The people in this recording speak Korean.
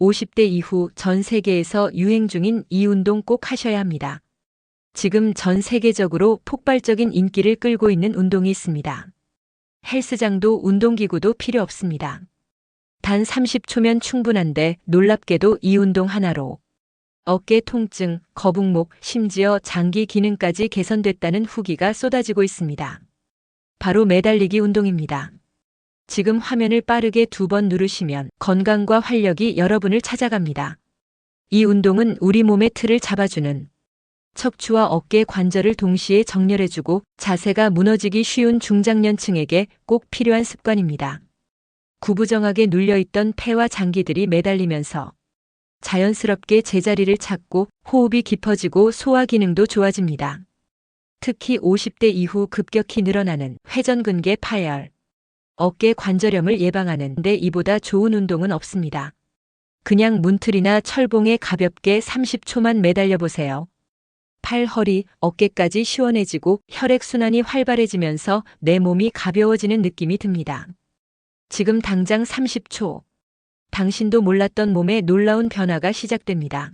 50대 이후 전 세계에서 유행 중인 이 운동 꼭 하셔야 합니다. 지금 전 세계적으로 폭발적인 인기를 끌고 있는 운동이 있습니다. 헬스장도 운동기구도 필요 없습니다. 단 30초면 충분한데 놀랍게도 이 운동 하나로 어깨 통증, 거북목, 심지어 장기 기능까지 개선됐다는 후기가 쏟아지고 있습니다. 바로 매달리기 운동입니다. 지금 화면을 빠르게 두 번 누르시면 건강과 활력이 여러분을 찾아갑니다. 이 운동은 우리 몸의 틀을 잡아주는 척추와 어깨 관절을 동시에 정렬해주고 자세가 무너지기 쉬운 중장년층에게 꼭 필요한 습관입니다. 구부정하게 눌려있던 폐와 장기들이 매달리면서 자연스럽게 제자리를 찾고 호흡이 깊어지고 소화 기능도 좋아집니다. 특히 50대 이후 급격히 늘어나는 회전근개 파열, 어깨 관절염을 예방하는 데 이보다 좋은 운동은 없습니다. 그냥 문틀이나 철봉에 가볍게 30초만 매달려 보세요. 팔, 허리, 어깨까지 시원해지고 혈액순환이 활발해지면서 내 몸이 가벼워지는 느낌이 듭니다. 지금 당장 30초. 당신도 몰랐던 몸에 놀라운 변화가 시작됩니다.